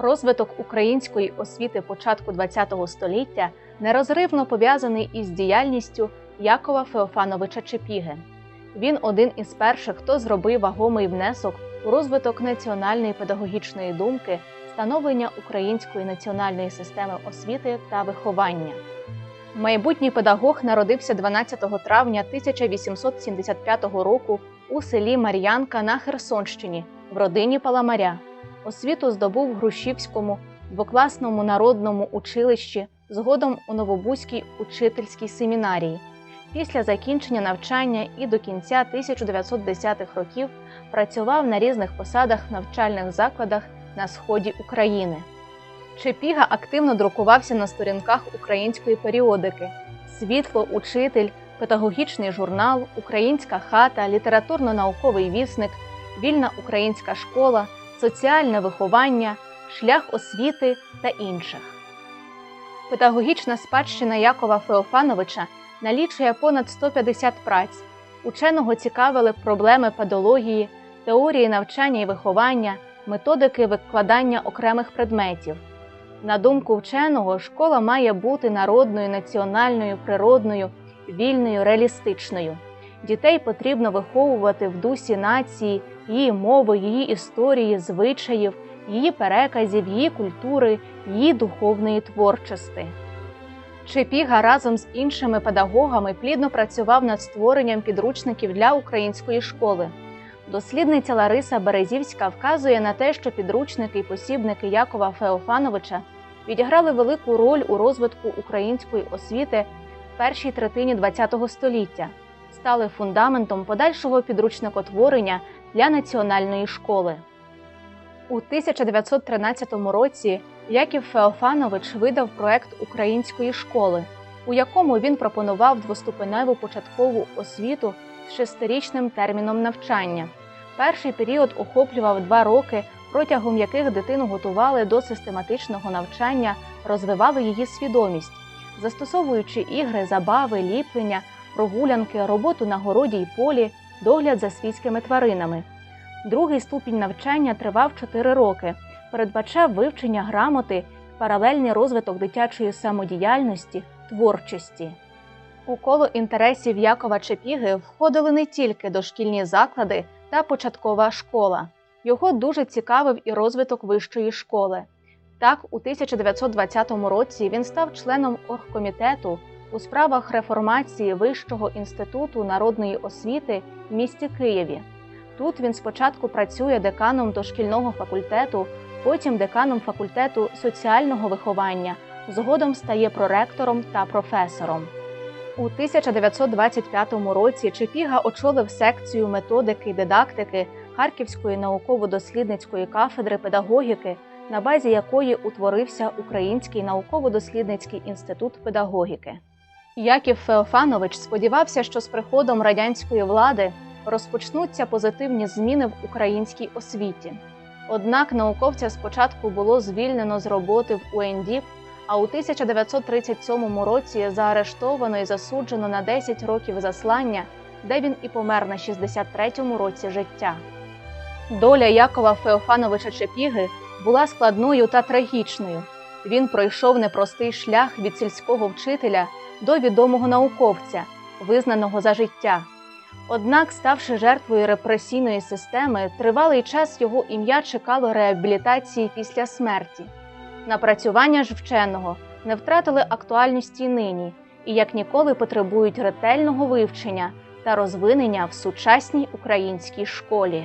Розвиток української освіти початку ХХ століття нерозривно пов'язаний із діяльністю Якова Феофановича Чепіги. Він один із перших, хто зробив вагомий внесок у розвиток національної педагогічної думки, становлення української національної системи освіти та виховання. Майбутній педагог народився 12 травня 1875 року у селі Мар'янка на Херсонщині в родині Паламаря. Освіту здобув в Грушівському двокласному народному училищі, згодом у Новобузькій учительській семінарії. Після закінчення навчання і до кінця 1910-х років працював на різних посадах в навчальних закладах на сході України. Чепіга активно друкувався на сторінках української періодики: Світло, учитель, педагогічний журнал, Українська хата, літературно-науковий вісник, Вільна українська школа, соціальне виховання, шлях освіти та інших. Педагогічна спадщина Якова Феофановича налічує понад 150 праць. Ученого цікавили проблеми педології, теорії навчання і виховання, методики викладання окремих предметів. На думку вченого, школа має бути народною, національною, природною, вільною, реалістичною. Дітей потрібно виховувати в дусі нації, її мови, її історії, звичаїв, її переказів, її культури, її духовної творчості. Чепіга разом з іншими педагогами плідно працював над створенням підручників для української школи. Дослідниця Лариса Березівська вказує на те, що підручники і посібники Якова Феофановича відіграли велику роль у розвитку української освіти в першій третині ХХ століття, стали фундаментом подальшого підручникотворення для національної школи. У 1913 році Яків Феофанович видав проект української школи, у якому він пропонував двоступеневу початкову освіту з шестирічним терміном навчання. Перший період охоплював два роки, протягом яких дитину готували до систематичного навчання, розвивали її свідомість, застосовуючи ігри, забави, ліплення, прогулянки, роботу на городі й полі, догляд за свійськими тваринами. Другий ступінь навчання тривав 4 роки, передбачав вивчення грамоти, паралельний розвиток дитячої самодіяльності, творчості. У коло інтересів Якова Чепіги входили не тільки дошкільні заклади та початкова школа. Його дуже цікавив і розвиток вищої школи. Так, у 1920 році він став членом оргкомітету у справах реформації Вищого інституту народної освіти в місті Києві. Тут він спочатку працює деканом дошкільного факультету, потім деканом факультету соціального виховання, згодом стає проректором та професором. У 1925 році Чепіга очолив секцію методики й дидактики Харківської науково-дослідницької кафедри педагогіки, на базі якої утворився Український науково-дослідницький інститут педагогіки. Яків Феофанович сподівався, що з приходом радянської влади розпочнуться позитивні зміни в українській освіті. Однак науковця спочатку було звільнено з роботи в УНДІП, а у 1937 році заарештовано і засуджено на 10 років заслання, де він і помер на 63-му році життя. Доля Якова Феофановича Чепіги була складною та трагічною. Він пройшов непростий шлях від сільського вчителя до відомого науковця, визнаного за життя. Однак, ставши жертвою репресійної системи, тривалий час його ім'я чекало реабілітації після смерті. Напрацювання ж вченого не втратили актуальності нині і як ніколи потребують ретельного вивчення та розвинення в сучасній українській школі.